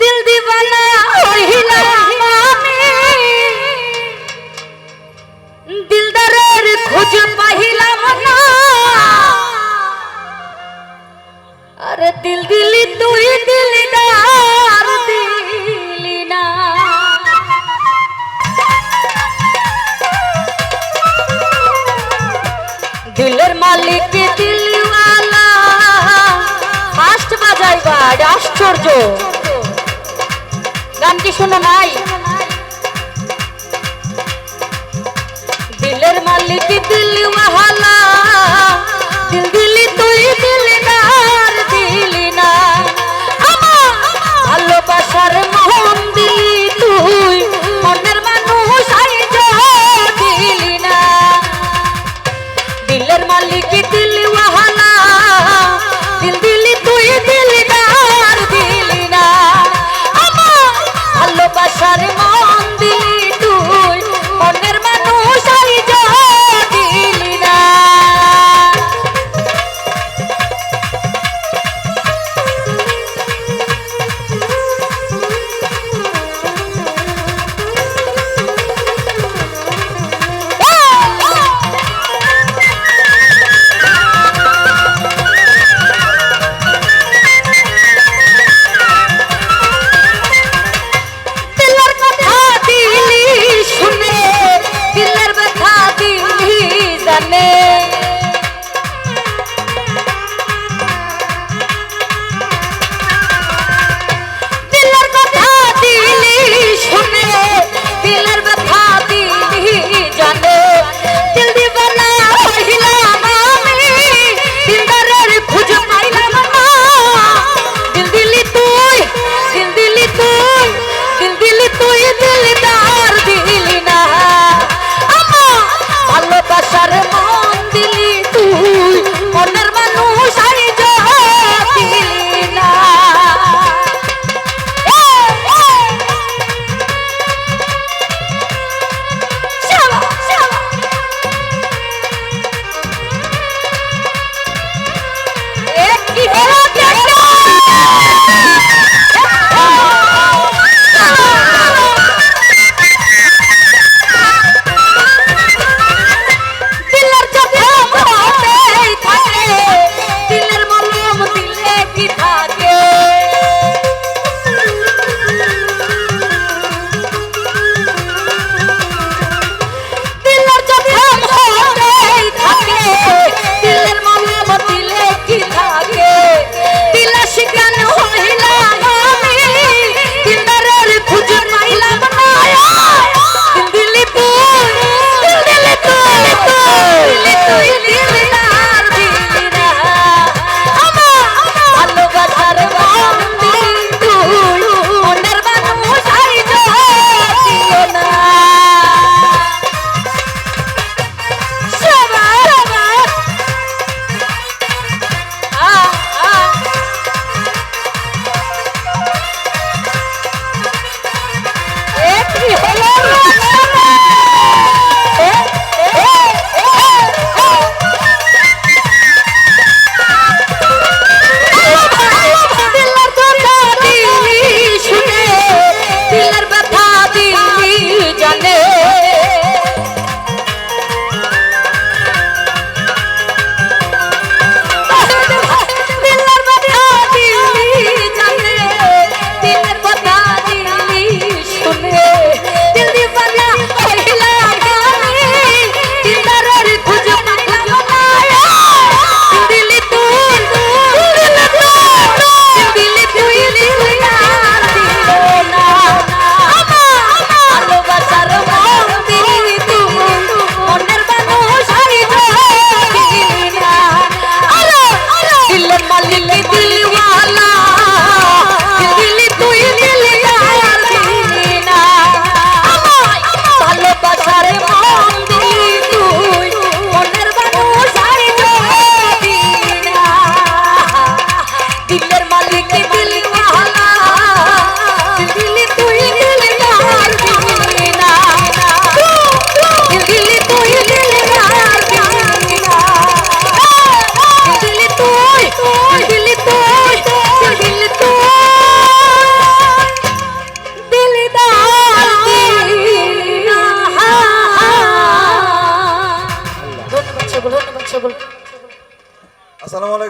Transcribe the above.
দিল দিবানা হইলাম আমি দিলদারের খোঁজ পাইলাম না। আরে দিল দিলি তুই দিলদার, দিলি না। দিলের মালিক দিলওয়ালা ফার্স্ট বাজাইবা এটা আশ্চর্য। গান কি শোনো নাই। দিলের মালিক দিল্লি দিল আসসালামু আলাইকুম।